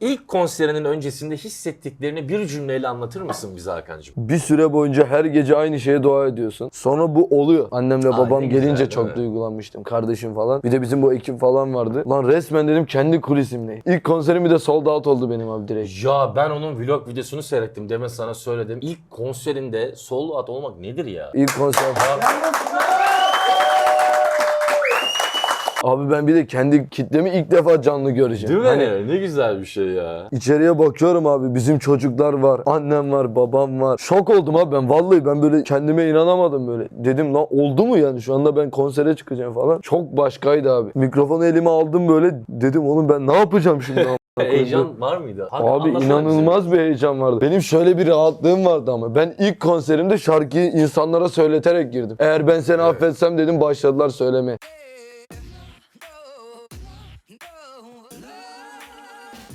İlk konserinin öncesinde hissettiklerini bir cümleyle anlatır mısın bize Hakan'cığım? Bir süre boyunca her gece aynı şeye dua ediyorsun. Sonra bu oluyor. Annemle Aa, babam ne güzel, gelince değil çok mi? duygulanmıştım. Kardeşim falan. Bir de bizim bu ekip falan vardı. Lan resmen dedim kendi kulisimdeyim. İlk konserim bir de sold out oldu benim abi direkt. Ya ben onun vlog videosunu seyrettim. Demin sana söyledim. İlk konserinde solo out olmak nedir ya? İlk konser. Abi ben bir de kendi kitlemi ilk defa canlı göreceğim. Değil mi? Hani Ne güzel bir şey ya. İçeriye bakıyorum abi bizim çocuklar var, annem var, babam var. Şok oldum abi ben vallahi ben böyle kendime inanamadım böyle. Dedim lan oldu mu yani şu anda ben konsere çıkacağım falan. Çok başkaydı abi. Mikrofonu elime aldım böyle dedim oğlum ben ne yapacağım şimdi? Heyecan var mıydı? Hakan, Abi inanılmaz bir heyecan vardı. Benim şöyle bir rahatlığım vardı ama. Ben ilk konserimde şarkıyı insanlara söyleterek girdim. Eğer ben seni affetsem dedim başladılar söylemeye.